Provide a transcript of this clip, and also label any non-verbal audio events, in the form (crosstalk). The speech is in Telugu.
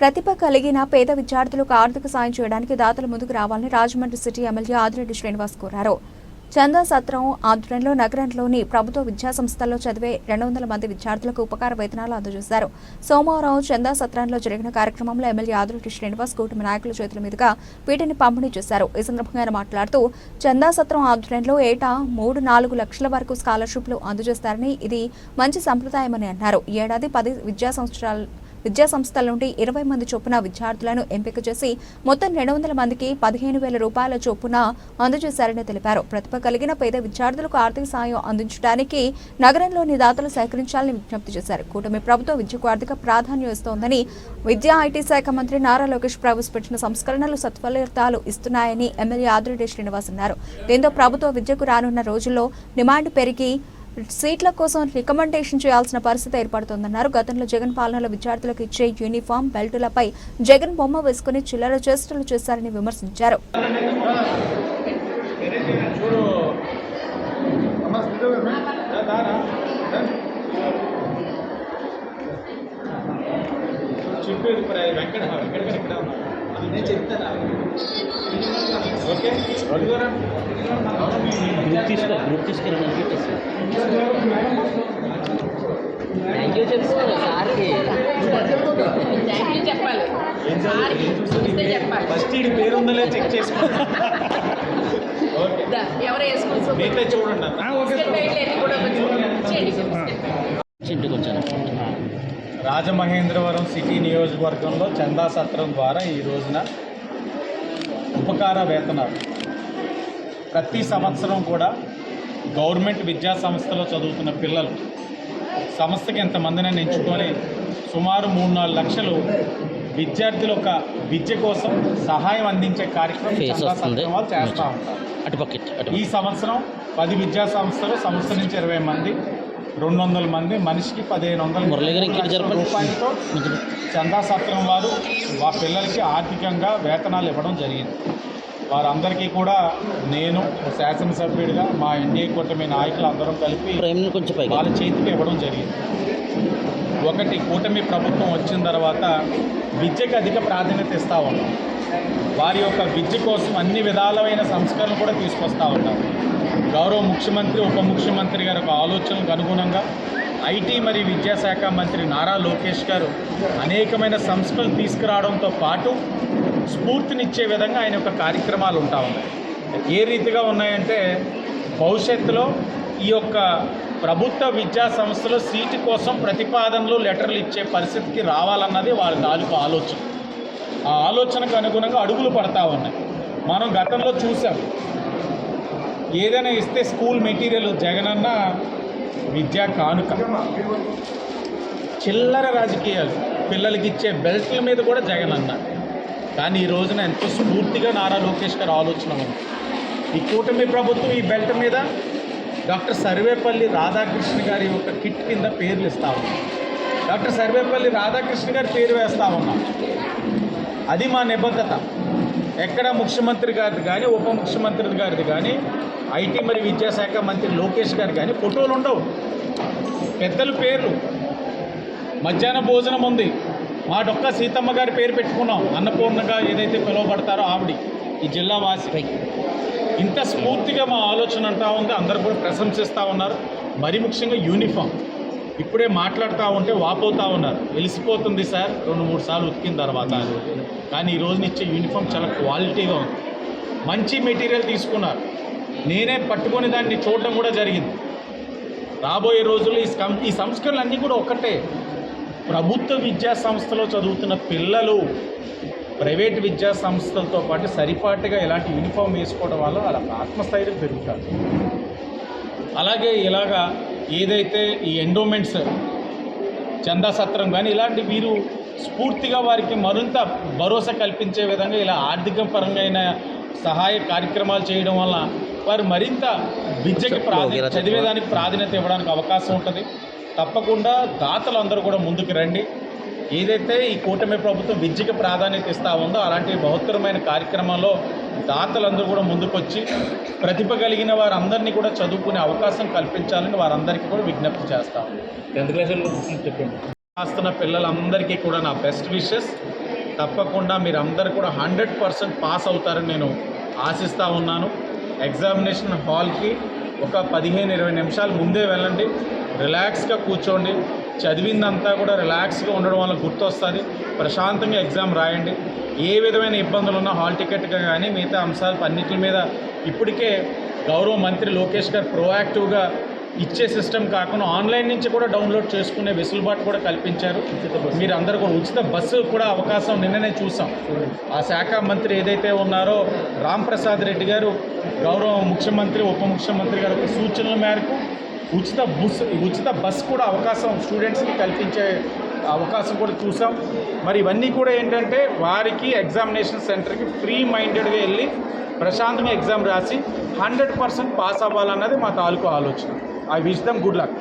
ప్రతిభ కలిగిన పేద విద్యార్థులకు ఆర్థిక సాయం చేయడానికి దాతలు ముందుకు రావాలని రాజమండ్రి సిటీ ఎమ్మెల్యే ఆదిరెడ్డి శ్రీనివాస్ కోరారు. చందా సత్రం ఆధ్వర్యంలో నగరంలోని ప్రభుత్వ విద్యా సంస్థల్లో చదివే రెండు వందల మంది విద్యార్థులకు ఉపకార వేతనాలు అందజేశారు. సోమవారం చందా సత్రంలో జరిగిన కార్యక్రమంలో ఎమ్మెల్యే ఆదిరెడ్డి శ్రీనివాస్ కూటమి నాయకుల చేతుల మీదుగా వీటిని పంపిణీ చేశారు. ఈ సందర్భంగా ఆయన మాట్లాడుతూ చందా సత్రం ఆధ్వర్యంలో ఏటా మూడు నాలుగు లక్షల వరకు స్కాలర్షిప్లు అందజేస్తారని ఇది మంచి సంప్రదాయమని అన్నారు. ఈ ఏడాది పది విద్యా సంవత్సరాల విద్యా సంస్థల నుండి ఇరవై మంది చొప్పున విద్యార్థులను ఎంపిక చేసి మొత్తం రెండు వందల మందికి పదిహేను వేల రూపాయల చొప్పున అందజేశారని తెలిపారు. ప్రతిభ కలిగిన పేద విద్యార్థులకు ఆర్థిక సాయం అందించడానికి నగరంలోని దాతలు సహకరించాలని విజ్ఞప్తి చేశారు. కూటమి ప్రభుత్వం విద్యకు ఆర్థిక ప్రాధాన్యం ఇస్తోందని విద్యా ఐటీ శాఖ మంత్రి నారా లోకేష్ ప్రవేశపెట్టిన సంస్కరణలు సత్ఫలితాలు ఇస్తున్నాయని ఎమ్మెల్యే ఆదిరెడ్డి శ్రీనివాస్ అన్నారు. దీంతో ప్రభుత్వ విద్యకు రానున్న రోజుల్లో డిమాండ్ పెరిగి సీట్ల కోసం రికమెండేషన్ చేయాల్సిన పరిస్థితి ఏర్పడుతోందన్నారు. గతంలో జగన్ పాలనలో విద్యార్థులకు ఇచ్చే యూనిఫామ్ బెల్టులపై జగన్ బొమ్మ వేసుకుని చిల్లర చేష్టలు చేశారని విమర్శించారు. చెప్పేది నేను చెప్తాను? ఓకే. గ్రూప్ తీసుకో గ్రూప్ చెప్పేసి థ్యాంక్ యూ చెప్పుకోవాలి సార్కి. థ్యాంక్ యూ చెప్పాలి. ఫస్ట్ ఈ పేరు ఉందో చెక్ చేసుకో. (laughs) ఎవరు వేసుకుని మీతో చూడండి కొంచెం రాజమహేంద్రవరం సిటీ నియోజకవర్గంలో చందా సత్రం ద్వారా ఈ రోజున ఉపకార వేతనాలు. ప్రతి సంవత్సరం కూడా గవర్నమెంట్ విద్యా సంస్థలో చదువుతున్న పిల్లలు సంస్థకి ఎంతమందిని ఎంచుకొని సుమారు మూడు నాలుగు లక్షలు విద్యార్థుల యొక్క విద్య కోసం సహాయం అందించే కార్యక్రమం వాళ్ళు చేస్తూ ఉంటారు. ఈ సంవత్సరం పది విద్యా సంస్థలు సంస్థ నుంచి ఇరవై మంది రెండు వందల మంది మనిషికి పదిహేను వందల. రూపాయలతో చందా సత్రం వారు మా పిల్లలకి ఆర్థికంగా వేతనాలు ఇవ్వడం జరిగింది వారందరికీ కూడా నేను శాసనసభ్యుడిగా మా ఎన్డీఏ కూటమి నాయకులు అందరం కలిపి వాళ్ళ చేతికి ఇవ్వడం జరిగింది ఒకటి కూటమి ప్రభుత్వం వచ్చిన తర్వాత విద్యకు అధిక ప్రాధాన్యత ఇస్తూ ఉన్నాం వారి యొక్క విద్య కోసం అన్ని విధాలమైన సంస్కరణలు కూడా తీసుకొస్తూ ఉంటారు గౌరవ ముఖ్యమంత్రి ఉప ముఖ్యమంత్రి గారి యొక్క ఆలోచనలకు అనుగుణంగా ఐటీ మరియు విద్యాశాఖ మంత్రి నారా లోకేష్ గారు అనేకమైన సంస్కరణలు తీసుకురావడంతో పాటు స్ఫూర్తినిచ్చే విధంగా ఆయన యొక్క కార్యక్రమాలు ఉంటా ఉన్నాయి ఏ రీతిగా ఉన్నాయంటే భవిష్యత్తులో ఈ యొక్క ప్రభుత్వ విద్యా సంస్థలో సీటు కోసం ప్రతిపాదనలు లెటర్లు ఇచ్చే పరిస్థితికి రావాలన్నది వాళ్ళ తాలూకు ఆలోచన. ఆ ఆలోచనకు అనుగుణంగా అడుగులు పడతా ఉన్నాయి. మనం గతంలో చూసాం. ఏదైనా ఇస్తే స్కూల్ మెటీరియల్ జగనన్న విద్యా కానుక. చిల్లర రాజకీయాలు. పిల్లలకి ఇచ్చే బెల్ట్ల మీద కూడా జగనన్న. కానీ ఈ రోజున ఎంతో స్ఫూర్తిగా నారా లోకేష్ గారు ఆలోచన ఉంది. ఈ కూటమి ప్రభుత్వం ఈ బెల్ట్ మీద డాక్టర్ సర్వేపల్లి రాధాకృష్ణ గారి యొక్క కిట్ కింద పేర్లు ఇస్తా ఉన్నాం. డాక్టర్ సర్వేపల్లి రాధాకృష్ణ గారి పేరు వేస్తా ఉన్నాం. అది మా నిబద్ధత. ఎక్కడ ముఖ్యమంత్రి గారిది కానీ ఉప ముఖ్యమంత్రి గారిది కానీ ఐటీ మరియు విద్యాశాఖ మంత్రి లోకేష్ గారు కానీ ఫోటోలు ఉండవు. పెద్దల పేర్లు. మధ్యాహ్న భోజనం ఉంది. మా డొక్క సీతమ్మ గారి పేరు పెట్టుకున్నాం. అన్నపూర్ణగా ఏదైతే పిలువబడతారో ఆవిడ ఈ జిల్లా వాసి ఇంత స్ఫూర్తిగా మా ఆలోచన అంటా ఉంది. అందరూ కూడా ప్రశంసిస్తూ ఉన్నారు. మరి ముఖ్యంగా యూనిఫామ్. ఇప్పుడే మాట్లాడుతూ ఉంటే వాపోతూ ఉన్నారు. వెలిసిపోతుంది సార్. రెండు మూడు సార్లు ఉతికిన తర్వాత. కానీ ఈ రోజున ఇచ్చే యూనిఫామ్ చాలా క్వాలిటీగా ఉంది. మంచి మెటీరియల్ తీసుకున్నారు. నేనే పట్టుకొని దాన్ని చూడడం కూడా జరిగింది. రాబోయే రోజుల్లో ఈ సం ఈ సంస్కరణలు అన్నీ కూడా ఒకటే. ప్రభుత్వ విద్యా సంస్థలో చదువుతున్న పిల్లలు ప్రైవేట్ విద్యా సంస్థలతో పాటు సరిపాటుగా ఇలాంటి యూనిఫామ్ వేసుకోవడం వల్ల వాళ్ళ ఆత్మస్థైర్యం పెరుగుతుంది. అలాగే ఇలాగా ఏదైతే ఈ ఎండోమెంట్స్ చందా సత్రం కానీ ఇలాంటి వీరు స్ఫూర్తిగా వారికి మరింత భరోసా కల్పించే విధంగా ఇలా ఆర్థిక పరంగా సహాయ కార్యక్రమాలు చేయడం వల్ల వారు మరింత విద్యకి ప్రాధాన్యత చదివేదానికి ప్రాధాన్యత ఇవ్వడానికి అవకాశం ఉంటుంది. తప్పకుండా దాతలు అందరూ కూడా ముందుకు రండి. ఏదైతే ఈ కూటమి ప్రభుత్వం విద్యకి ప్రాధాన్యత ఇస్తా ఉందో అలాంటి బహుత్తరమైన కార్యక్రమాల్లో దాతలందరూ కూడా ముందుకొచ్చి ప్రతిభ కలిగిన వారందరినీ కూడా చదువుకునే అవకాశం కల్పించాలని వారందరికీ కూడా విజ్ఞప్తి చేస్తాము టెన్త్ చెప్పండి. రాస్తున్న పిల్లలందరికీ కూడా నా బెస్ట్ విషెస్. తప్పకుండా మీరు అందరు కూడా హండ్రెడ్ పర్సెంట్ పాస్ అవుతారని నేను ఆశిస్తూ ఉన్నాను. ఎగ్జామినేషన్ హాల్కి ఒక పదిహేను ఇరవై నిమిషాలు ముందే వెళ్ళండి. రిలాక్స్గా కూర్చోండి. చదివిందంతా కూడా రిలాక్స్గా ఉండడం వల్ల గుర్తొస్తుంది. ప్రశాంతంగా ఎగ్జామ్ రాయండి. ఏ విధమైన ఇబ్బందులు ఉన్నా హాల్ టికెట్గా కానీ మిగతా అంశాలు అన్నిటి మీద ఇప్పటికే గౌరవ మంత్రి లోకేష్ గారు ప్రోయాక్టివ్గా ఇచ్చే సిస్టమ్ కాకుండా ఆన్లైన్ నుంచి కూడా డౌన్లోడ్ చేసుకునే వెసులుబాటు కూడా కల్పించారు. మీరు అందరూ కూడా ఉచిత బస్సు కూడా అవకాశం నిన్ననే చూసాం. ఆ శాఖ మంత్రి ఏదైతే ఉన్నారో రామ్ ప్రసాద్ రెడ్డి గారు గౌరవ ముఖ్యమంత్రి ఉప ముఖ్యమంత్రి గారి సూచనల మేరకు ఉచిత బస్ ఉచిత బస్ కూడా అవకాశం స్టూడెంట్స్కి కల్పించే అవకాశం కూడా చూసాం. మరి ఇవన్నీ కూడా ఏంటంటే వారికి ఎగ్జామినేషన్ సెంటర్కి ఫ్రీ మైండెడ్గా వెళ్ళి ప్రశాంతంగా ఎగ్జామ్ రాసి హండ్రెడ్ పర్సెంట్ పాస్ అవ్వాలన్నది మా తాలూకు ఆలోచన. I wish them good luck.